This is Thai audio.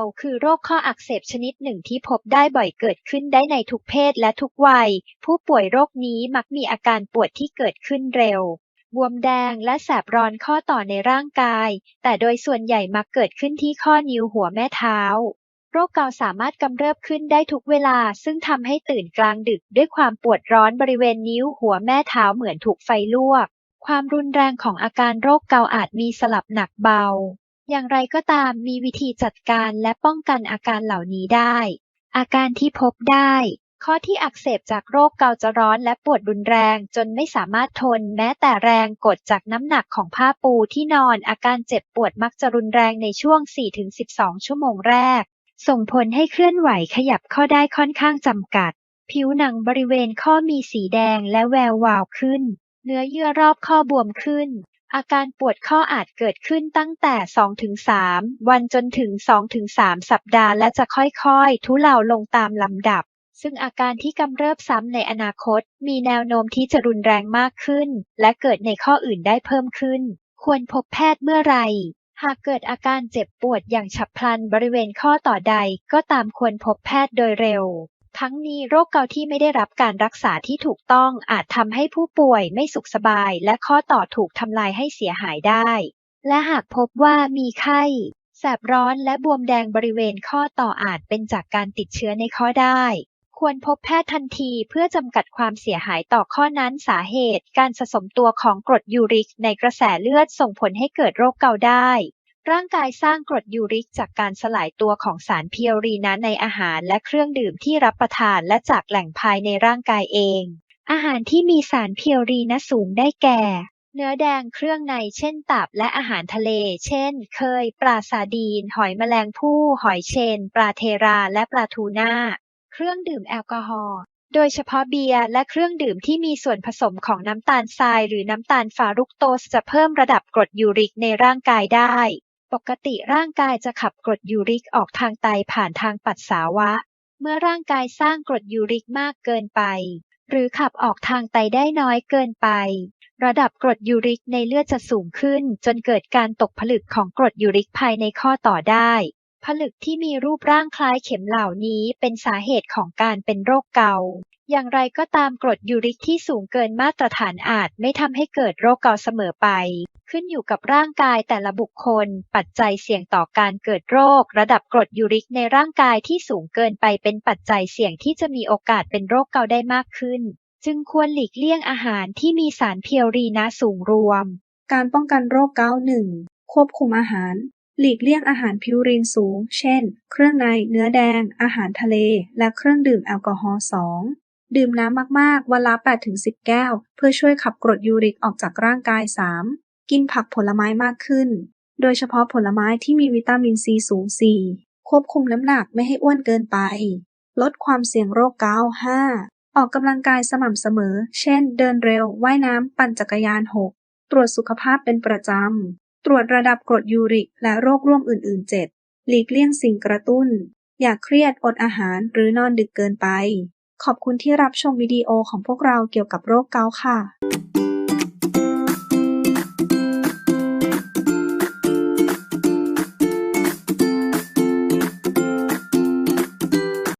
ต์คือโรคข้ออักเสบชนิดหนึ่งที่พบได้บ่อยเกิดขึ้นได้ในทุกเพศและทุกวัย ผู้ป่วยโรคนี้มักมีอาการปวดที่เกิดขึ้นเร็ว บวมแดงและแสบร้อนข้อต่อในร่างกาย แต่โดยส่วนใหญ่มักเกิดขึ้นที่ข้อนิ้วหัวแม่เท้า โรคเกาสามารถกำเริบขึ้นได้ทุกเวลา ซึ่งทำให้ตื่นกลางดึกด้วยความปวดร้อนบริเวณนิ้วหัวแม่เท้าเหมือนถูกไฟลวก ความรุนแรงของอาการโรคเกาอาจมีสลับหนักเบา อย่างไรก็ตามมีวิธีจัดการและป้องกันอาการเหล่านี้ได้ อาการที่พบได้ ข้อที่อักเสบจากโรคเกาต์จะร้อนและปวดรุนแรง จนไม่สามารถทน แม้แต่แรงกดจากน้ำหนักของผ้าปูที่นอน อาการเจ็บปวดมักจะรุนแรงในช่วง 4-12 ชั่วโมงแรก ส่งผลให้เคลื่อนไหวขยับข้อได้ค่อนข้างจำกัด ผิวหนังบริเวณข้อมีสีแดงและแวววาวขึ้น เนื้อเยื่อรอบข้อบวมขึ้น อาการปวดข้ออาจเกิดขึ้นตั้งแต่ 2-3 วันจนถึง 2-3 สัปดาห์และจะค่อยๆ ทุเลาลงตามลำดับ ซึ่งอาการที่กำเริบซ้ำในอนาคต มีแนวโน้มที่จะรุนแรงมากขึ้น และเกิดในข้ออื่นได้เพิ่มขึ้น ควรพบแพทย์เมื่อไหร่หากเกิดอาการเจ็บปวดอย่างฉับพลันบริเวณข้อต่อใดก็ตามควรพบแพทย์โดยเร็ว ทั้งนี้โรคเกาต์ที่ไม่ได้รับการรักษาที่ถูกต้องอาจทำให้ผู้ป่วยไม่สุขสบาย และข้อต่อถูกทำลายให้เสียหายได้ และหากพบว่ามีไข้ แสบร้อนและบวมแดงบริเวณข้อต่ออาจเป็นจากการติดเชื้อในข้อได้ ควรพบแพทย์ทันทีเพื่อจำกัดความเสียหายต่อข้อนั้นสาเหตุ การสะสมตัวของกรดยูริกในกระแสเลือดส่งผลให้เกิดโรคเกาต์ได้ ร่างกายสร้างกรดยูริกจากการสลายตัวของสารเพียวรีนะในอาหารและเครื่องดื่มที่รับประทานและจากแหล่งภายในร่างกายเอง อาหารที่มีสารเพียวรีนะสูงได้แก่ เนื้อแดงเครื่องในเช่นตับและอาหารทะเล เช่น เคย ปลาซาดีน หอยแมลงภู่ หอยเชน ปลาเทราและปลาทูน่า เครื่องดื่มแอลกอฮอล์โดยเฉพาะเบียร์และเครื่องดื่มที่มีส่วนผสมของน้ำตาลทรายหรือน้ำตาลฟารุกโตสจะเพิ่มระดับกรดยูริกในร่างกายได้ ปกติร่างกายจะขับกรดยูริกออกทางไตผ่านทางปัสสาวะ เมื่อร่างกายสร้างกรดยูริกมากเกินไป หรือขับออกทางไตได้น้อยเกินไป ระดับกรดยูริกในเลือดจะสูงขึ้น จนเกิดการตกผลึกของกรดยูริกภายในข้อต่อได้ ผลึกที่มีรูปร่างคล้ายเข็มเหล่านี้เป็นสาเหตุของการเป็นโรคเกาต์อย่างไรก็ตามกรดยูริกที่สูงเกินมาตรฐานอาจไม่ทำให้เกิดโรคเกาต์เสมอไป ขึ้นอยู่กับร่างกายแต่ละบุคคล ปัจจัยเสี่ยงต่อการเกิดโรค ระดับกรดยูริกในร่างกายที่สูงเกินไปเป็นปัจจัยเสี่ยงที่จะมีโอกาสเป็นโรคเกาต์ได้มากขึ้น จึงควรหลีกเลี่ยงอาหารที่มีสารเพียวรีนะสูงรวม การป้องกันโรคเกาต์หนึ่งควบคุมอาหาร หลีกเลี่ยงอาหารพิวรีนสูง เช่น เครื่องในเนื้อแดง อาหารทะเล และเครื่องดื่มแอลกอฮอล์สองดื่มน้ำมาก ๆ วันละ 8-10 แก้ว เพื่อช่วยขับกรดยูริกออกจากร่างกาย 3. กินผักผลไม้มากขึ้น โดยเฉพาะผลไม้ที่มีวิตามินซีสูง 4. ควบคุมน้ำหนักไม่ให้อ้วนเกินไป ลดความเสี่ยงโรคเกาต์ 5. ออกกำลังกายสม่ำเสมอ เช่น เดินเร็ว ว่ายน้ำ ปั่นจักรยาน 6. ตรวจสุขภาพเป็นประจำ ตรวจระดับกรดยูริก และโรคร่วมอื่น ๆ 7. หลีกเลี่ยงสิ่งกระตุ้น อย่าเครียดอดอาหารหรือนอนดึกเกินไป ขอบคุณที่รับชมวิดีโอของพวกเราเกี่ยวกับโรคเกาต์ค่ะ